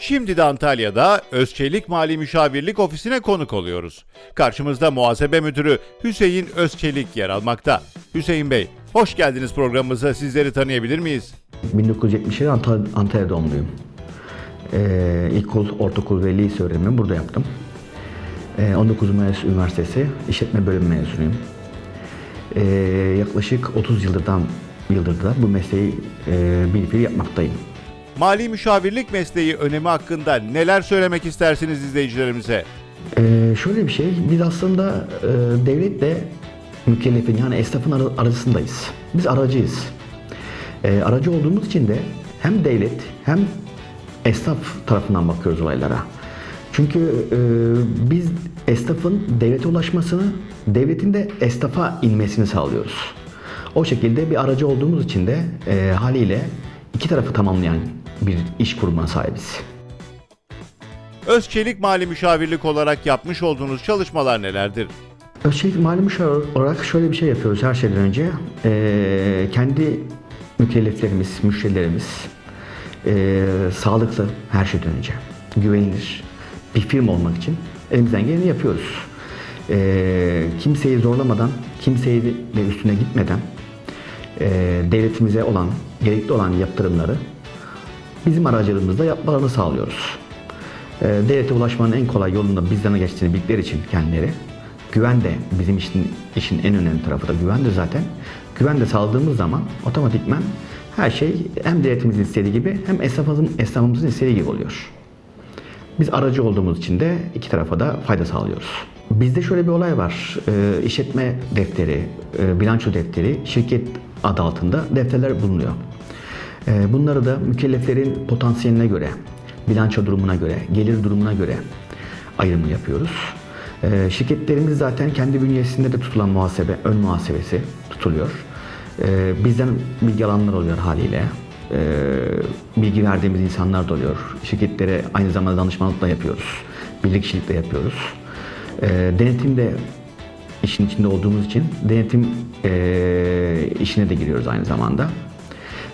Şimdi de Antalya'da Özçelik Mali Müşavirlik Ofisi'ne konuk oluyoruz. Karşımızda muhasebe müdürü Hüseyin Özçelik yer almakta. Hüseyin Bey, hoş geldiniz programımıza. Sizleri tanıyabilir miyiz? 1977 Antalya, Antalya doğumluyum. Ee, ilkokul, ortaokul ve lise öğrenimimi burada yaptım. Ee, 19 Mayıs Üniversitesi İşletme Bölümü mezunuyum. Ee, yaklaşık 30 yıldan yıldır da bu mesleği e, bir yapmaktayım. Mali müşavirlik mesleği önemi hakkında neler söylemek istersiniz izleyicilerimize? Ee, şöyle bir şey, biz aslında e, devletle mükellefin yani esnafın ara- arasındayız. Biz aracıyız. Ee, aracı olduğumuz için de hem devlet hem esnaf tarafından bakıyoruz olaylara. Çünkü e, biz esnafın devlete ulaşmasını, devletin de esnafa inmesini sağlıyoruz. O şekilde bir aracı olduğumuz için de e, haliyle iki tarafı tamamlayan bir iş kurumuna sahibiz. Özçelik Mali Müşavirlik olarak yapmış olduğunuz çalışmalar nelerdir? Ölçek mali müşavir olarak şöyle bir şey yapıyoruz her şeyden önce. Ee, kendi mükelleflerimiz, müşterilerimiz ee, sağlıklı her şeyden önce. Güvenilir bir firma olmak için elimizden geleni yapıyoruz. Ee, kimseyi zorlamadan, kimseyi de üstüne gitmeden ee, devletimize olan, gerekli olan yaptırımları bizim aracılığımızla yapmalarını sağlıyoruz. Ee, devlete ulaşmanın en kolay yolunda bizden geçtiğini bildikleri için kendileri güven de bizim işin, işin en önemli tarafı da güvendir zaten. Güven de sağladığımız zaman otomatikman her şey hem devletimizin istediği gibi hem esnafımızın, esnafımızın istediği gibi oluyor. Biz aracı olduğumuz için de iki tarafa da fayda sağlıyoruz. Bizde şöyle bir olay var. Ee, işletme defteri, e, bilanço defteri, şirket adı altında defterler bulunuyor. Ee, bunları da mükelleflerin potansiyeline göre, bilanço durumuna göre, gelir durumuna göre ayrımını yapıyoruz. Ee, şirketlerimiz zaten kendi bünyesinde de tutulan muhasebe, ön muhasebesi tutuluyor. Ee, bizden bilgi alanlar oluyor haliyle. Bilgi verdiğimiz insanlar da oluyor. Şirketlere aynı zamanda danışmanlık da yapıyoruz. Bilirkişilik de yapıyoruz. Denetim de işin içinde olduğumuz için denetim işine de giriyoruz aynı zamanda.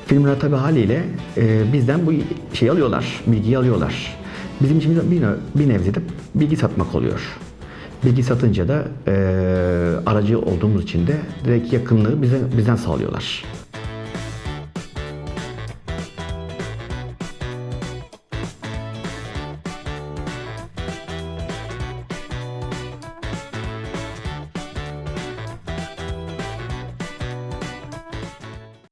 Firmalar tabi haliyle e, bizden bu şeyi alıyorlar, bilgiyi alıyorlar. Bizim için bir, bir nebze de bilgi satmak oluyor. Bilgi satınca da e, aracı olduğumuz için de direkt yakınlığı bize, bizden sağlıyorlar.